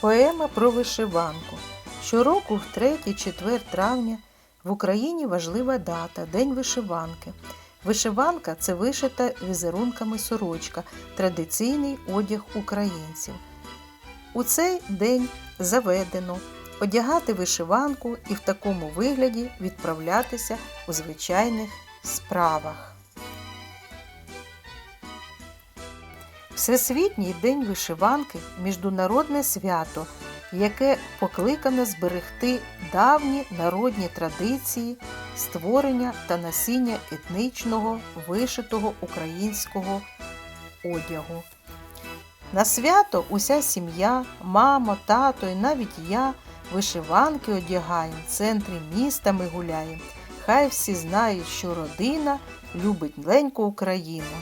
Поема про вишиванку. Щороку в 3-4 травня в Україні важлива дата День вишиванки. Вишиванка це вишита візерунками сорочка, традиційний одяг українців. У цей день заведено одягати вишиванку і в такому вигляді відправлятися у звичайних справах. Всесвітній день вишиванки міжнародне свято, яке покликане зберегти давні народні традиції створення та носіння етнічного вишитого українського одягу. На свято уся сім'я, мама, тато і навіть я вишиванки одягаємо, в центрі міста ми гуляємо. Хай всі знають, що родина любить неньку Україну.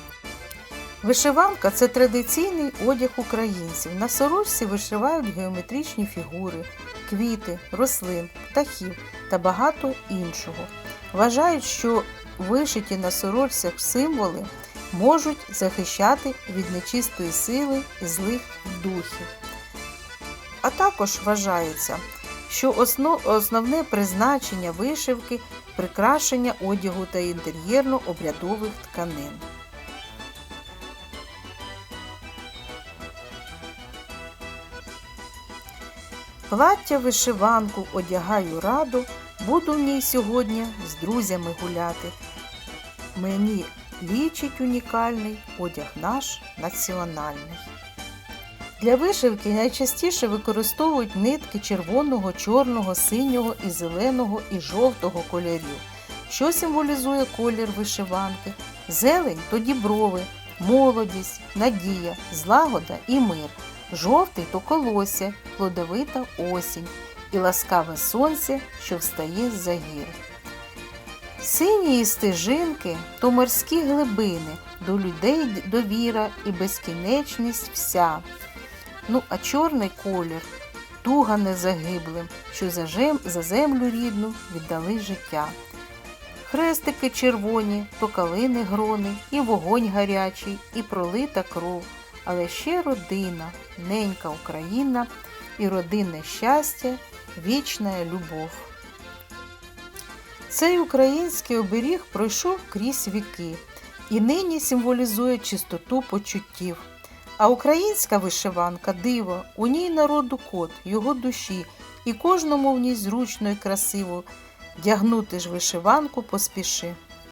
Вишиванка це традиційний одяг українців. На сорочці вишивають геометричні фігури, квіти, рослин, птахів та багато іншого. Вважають, що вишиті на сорочцях символи можуть захищати від нечистої сили і злих духів. А також вважається, що основне призначення вишивки прикрашення одягу та інтер'єрно-обрядових тканин. Плаття вишиванку одягаю раду, буду в ній сьогодні з друзями гуляти. Мені лічить унікальний одяг наш національний. Для вишивки найчастіше використовують нитки червоного, чорного, синього і зеленого і жовтого кольорів. Що символізує колір вишиванки? Зелень то діброви, молодість, надія, злагода і мир. Жовтий то колосся, плодовита осінь і ласкаве сонце, що встає з-за гір. Сині стежинки то морські глибини, до людей довіра і безкінечність вся. Ну, а чорний колір туга незагиблим, що за, жем, за землю рідну віддали життя. Хрестики червоні, то калини грони, і вогонь гарячий, і пролита кров, але ще родина, ненька Україна, і родинне щастя, вічна любов. Цей український оберіг пройшов крізь віки і нині символізує чистоту почуттів. А українська вишиванка диво, у ній народу код, його душі, і кожному в ній зручно і красиво. Дягнути ж вишиванку поспіши.